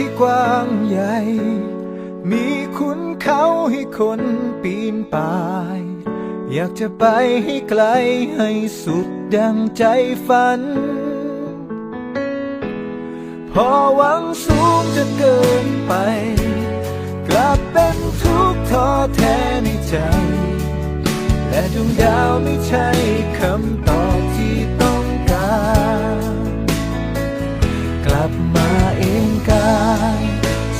ที่กว้างใหญ่ มีขุนเขาให้คนปีนป่าย อยากจะไปให้ไกลให้สุดดังใจฝัน พอหวังสูงจนเกินไป กลับเป็นทุกข์ท้อแท้ในใจ และดวงดาวไม่ใช่คำตอบที่ต้องการ กลับมา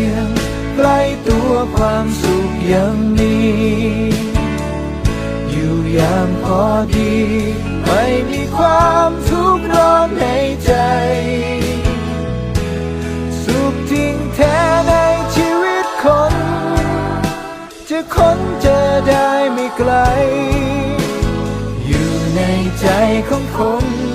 ง กล้ตัวความสุขยังมีอยู่อย่างพอดี ไม่มีความทุกข์ร้อนในใจ สุขจริงแท้ในชีวิตคน จะค้นเจอได้ไม่ไกล อยู่ในใจของคน